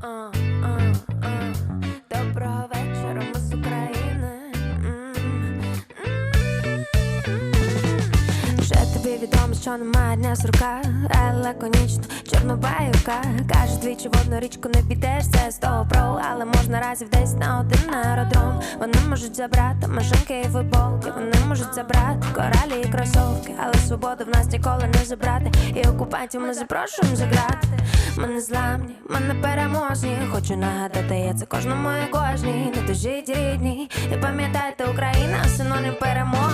嗯。Відомо, що немає дня сурка, але лаконічно чорнобаюка. Каже, двічі в одну річку не підеш, це з про, але можна разів десь на один аеродром. Вони можуть забрати машинки і футболки, вони можуть забрати коралі і кросовки, але свободу в нас ніколи не забрати. І окупантів ми запрошуємо заграти. Ми не зламні, ми не переможні. Хочу нагадати, я це кожному і кожній. Не дожіть рідні. І пам'ятайте, Україна синонім перемога.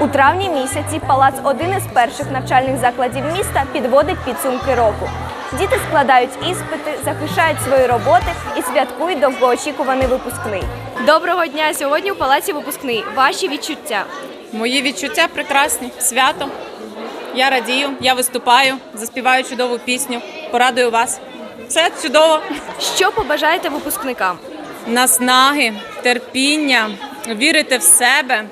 У травні місяці палац один із перших навчальних закладів міста підводить підсумки року. Діти складають іспити, захищають свої роботи і святкують довгоочікуваний випускний. Доброго дня! Сьогодні у палаці випускний. Ваші відчуття. Мої відчуття прекрасні. Свято. Я радію, я виступаю, заспіваю чудову пісню, порадую вас. Все чудово. Що побажаєте випускникам? Наснаги, терпіння, вірити в себе.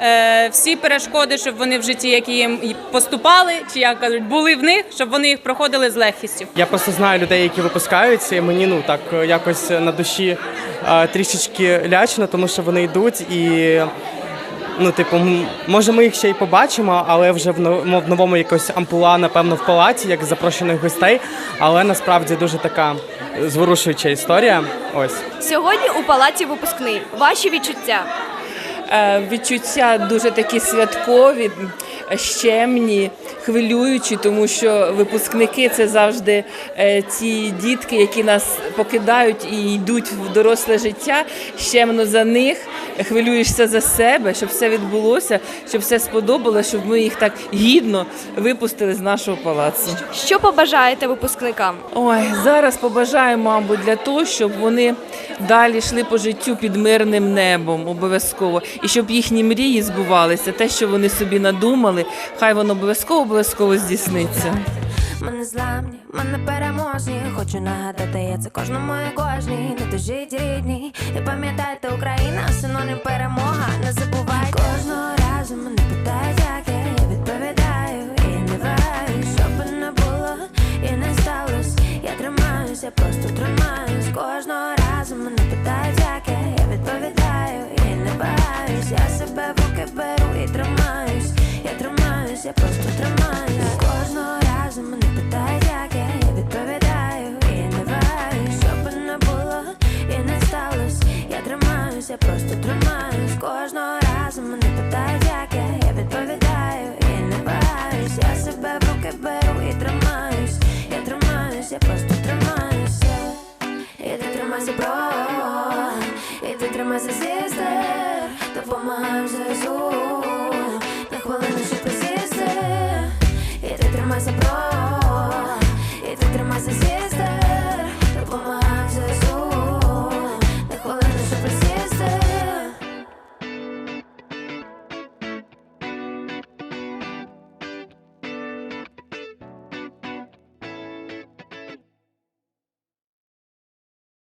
Е, Всі перешкоди, щоб вони в житті, які їм поступали, чи як кажуть, були в них, щоб вони їх проходили з легкістю. Я просто знаю людей, які випускаються, і мені ну так е, якось на душі е, трішечки лячно, тому що вони йдуть і. Ну, типу, може, ми їх ще й побачимо, але вже в новому якось амплуа, напевно, в палаці, як запрошених гостей. Але насправді дуже така зворушуюча історія. Ось. Сьогодні у палаці випускний. Ваші відчуття. Е, відчуття дуже такі святкові, щемні, хвилюючі, тому що випускники це завжди е, ті дітки, які нас покидають і йдуть в доросле життя. Щемно за них, хвилюєшся за себе, щоб все відбулося, щоб все сподобалося, щоб ми їх так гідно випустили з нашого палацу. Що побажаєте випускникам? Ой, зараз побажаю, мабуть, для того, щоб вони далі йшли по життю під мирним небом, обов'язково, і щоб їхні мрії збувалися, те, що вони собі надумали, хай воно обов'язково обов'язково здійсниться. Ми не зламні, ми не переможні. Хочу нагадати, я це кожному і кожній. Не дожіть рідні. І пам'ятайте, Україна синонім перемога. я просто тримаюсь Кожного разу мене питають, як я, я відповідаю, і не баюсь, я себе в руки беру і тримаюсь, я тримаюсь, я просто тримаюся, і ти тримайся, бро, і ти тримайся, сістер, допомагаю ЗСУ. На хвилину, щоб присісти, і ти тримайся, бро.